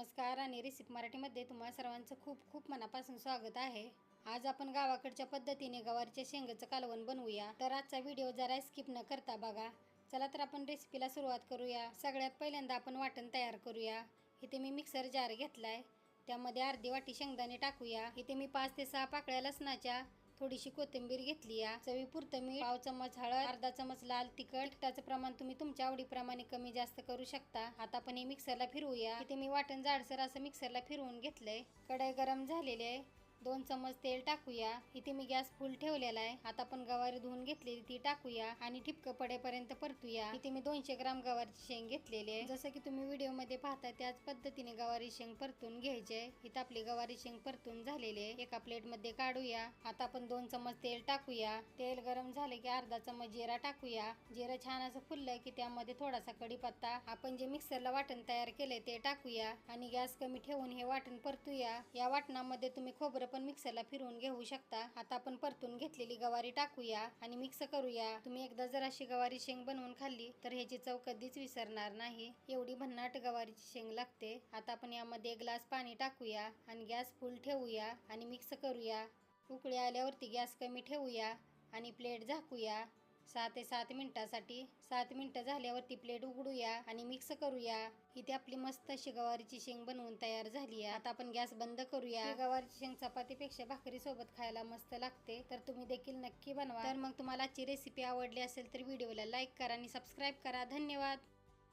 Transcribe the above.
नमस्कार आणि रिसिप मराठीमध्ये तुम्हा सर्वांचं खूप खूप मनापासून स्वागत आहे. आज आपण गावाकडच्या पद्धतीने गवारीच्या शेंगाचं कालवण बनवूया. तर आजचा व्हिडिओ जरा स्किप न करता बघा. चला तर आपण रेसिपीला सुरुवात करूया. सगळ्यात पहिल्यांदा आपण वाटण तयार करूया. इथे मी मिक्सर जार घेतलाय. त्यामध्ये अर्धी वाटी शेंगदाणे टाकूया. इथे मी पाच ते सहा पाकळ्या लसणाच्या थोडीशी कोथिंबीर घेतली या. चवीपुरतं मी पाव चमच हळद अर्धा चमच लाल तिखट. तिखटाचं प्रमाण तुम्ही तुमच्या आवडीप्रमाणे कमी जास्त करू शकता. आता आपण हे मिक्सरला फिरवूया. इथे मी वाटण जाडसर असं मिक्सरला फिरवून घेतलंय. कढई गरम झालेली आहे. दोन चमच तेल टाकूया. इथे मी गॅस फुल ठेवलेला आहे. आता आपण गवारी धुवून घेतलेली ती टाकूया आणि ठिपकं पडेपर्यंत परतूया. इथे मी दोनशे ग्राम गवारीची शेंग घेतलेली आहे. जसं की तुम्ही व्हिडिओमध्ये पाहता त्याच पद्धतीने गवारी शेंग परतून घ्यायचे इथं आपली गवारी शेंग परतून झालेली आहे. एका प्लेटमध्ये काढूया. आता आपण दोन चमच तेल टाकूया. तेल गरम झाले की अर्धा चमच जिरा टाकूया. जिरा छान असं फुललंय की त्यामध्ये थोडासा कढीपत्ता आपण जे मिक्सरला वाटण तयार केले ते टाकूया आणि गॅस कमी ठेवून हे वाटण परतूया. या वाटणामध्ये तुम्ही खोबरं पण मिक्सरला फिरवून घेऊ शकता. आता आपण परतून घेतलेली गवारी टाकूया आणि मिक्स करूया. तुम्ही एकदा जर अशी गवारी शेंग बनवून खाल्ली तर ह्याची चव कधीच विसरणार नाही. एवढी भन्नाट गवारीची शेंग लागते. आता आपण यामध्ये एक ग्लास पाणी टाकूया आणि गॅस फुल ठेवूया आणि मिक्स करूया. उकळी आल्यावरती गॅस कमी ठेवूया आणि प्लेट झाकूया. सहा ते सात मिनटासाठी. सात मिनटं झाल्यावरती प्लेट उघडूया आणि मिक्स करूया. इथे आपली मस्त अशी गवारीची शेंग बनवून तयार झाली आहे. आता आपण गॅस बंद करूया. गवारीची शेंग चपातीपेक्षा भाकरी सोबत खायला मस्त लागते. तर तुम्ही देखील नक्की बनवा. तर मग तुम्हाला आजची रेसिपी आवडली असेल तर व्हिडिओला लाईक करा आणि सबस्क्राईब करा. धन्यवाद.